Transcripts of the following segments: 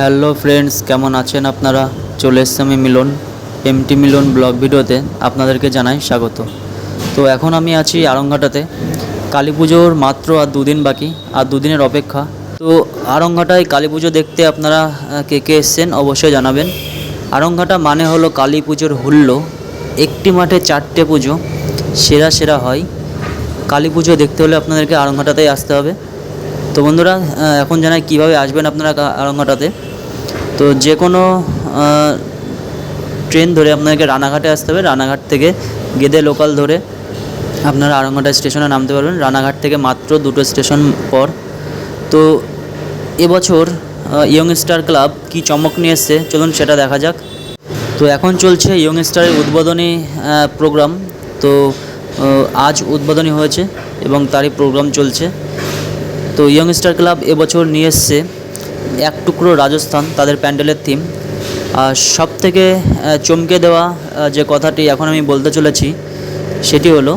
Hello friends, কেমন আছেন আপনারা? চলে এসছি আমি মিলন এমটি মিলন ব্লগ ভিডিওতে। আপনাদেরকে জানাই স্বাগত। তো এখন আমি আছি আরংঘাটাতে কালী পুজোর মাত্র আর দুদিন বাকি, আর দুদিনের অপেক্ষা। তো আরংঘাটায় কালী পুজো দেখতে আপনারা কে কে এসছেন অবশ্যই জানাবেন। আরংঘাটা মানে হলো কালী পুজোর হুল্লো। একটি মাঠে চারটে পুজো, সেরা সেরা হয়। কালী পুজো দেখতে হলে আপনাদেরকে আরংঘাটাতেই আসতে হবে। তো বন্ধুরা এখন জানাই কীভাবে আসবেন আপনারা আরংঘাটাতে তো যে কোনো ট্রেন ধরে আপনাকে রানাঘাটে আসতে হবে। রানাঘাট থেকে গেদে লোকাল ধরে আপনারা আরংঘাটা স্টেশনে নামতে পারবেন। রানাঘাট থেকে মাত্র দুটো স্টেশন পর। তো এবছর ইয়ং স্টার ক্লাব কী চমক নিয়ে এসছে, চলুন সেটা দেখা যাক। তো এখন চলছে ইয়ং স্টারের উদ্বোধনী প্রোগ্রাম তো আজ উদ্বোধনী হয়েছে এবং তারই প্রোগ্রাম চলছে। তো ইয়ং স্টার ক্লাব এবছর নিয়ে এসছে এক টুকরো রাজস্থান, তাদের প্যান্ডেলের থিম আর সব থেকে চমকে দেওয়া যে কথাটি এখন আমি বলতে চলেছি, সেটি হলো,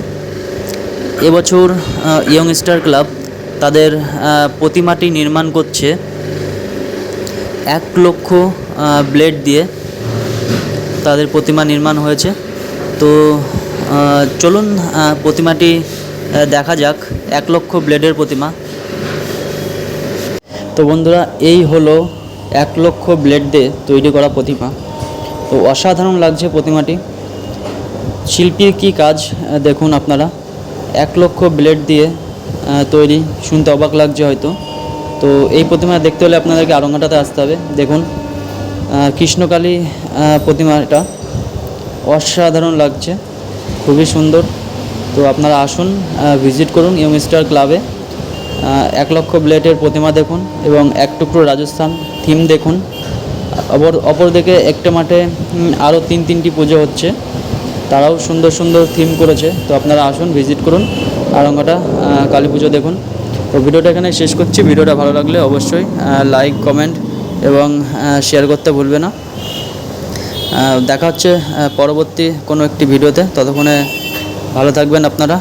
এবছর ইয়ং স্টার ক্লাব তাদের প্রতিমাটি নির্মাণ করছে এক লক্ষ ব্লেড দিয়ে তাদের প্রতিমা নির্মাণ হয়েছে। তো চলুন প্রতিমাটি দেখা যাক, এক লক্ষ ব্লেডের প্রতিমা। তো বন্ধুরা, এই হলো এক লক্ষ ব্লেড দিয়ে তৈরি করা প্রতিমা। তো অসাধারণ লাগছে প্রতিমাটি। শিল্পীর কী কাজ দেখুন আপনারা। এক লক্ষ ব্লেড দিয়ে তৈরি। শুনতে অবাক লাগছে হয়তো। তো এই প্রতিমা দেখতে হলে আপনাদেরকে আরঙ্গাটাতে আসতে হবে। দেখুন কৃষ্ণকালী প্রতিমাটা। অসাধারণ লাগছে। খুবই সুন্দর। তো আপনারা আসুন ভিজিট করুন ইয়ং স্টার ক্লাবে। এক লক্ষ ব্লেডের প্রতিমা দেখুন এবং এক টুকরো রাজস্থান থিম দেখুন। অপর অপরদিকে একটা মাঠে আরও তিন তিনটি পুজো হচ্ছে। তারাও সুন্দর সুন্দর থিম করেছে। তো আপনারা আসুন, ভিজিট করুন। আরঙ্গাটা কালী পুজো দেখুন। তো ভিডিওটা এখানে শেষ করছি। ভিডিওটা ভালো লাগলে অবশ্যই লাইক, কমেন্ট এবং শেয়ার করতে ভুলবে না। দেখা হচ্ছে পরবর্তী কোনো একটি ভিডিওতে। ততক্ষণে ভালো থাকবেন আপনারা।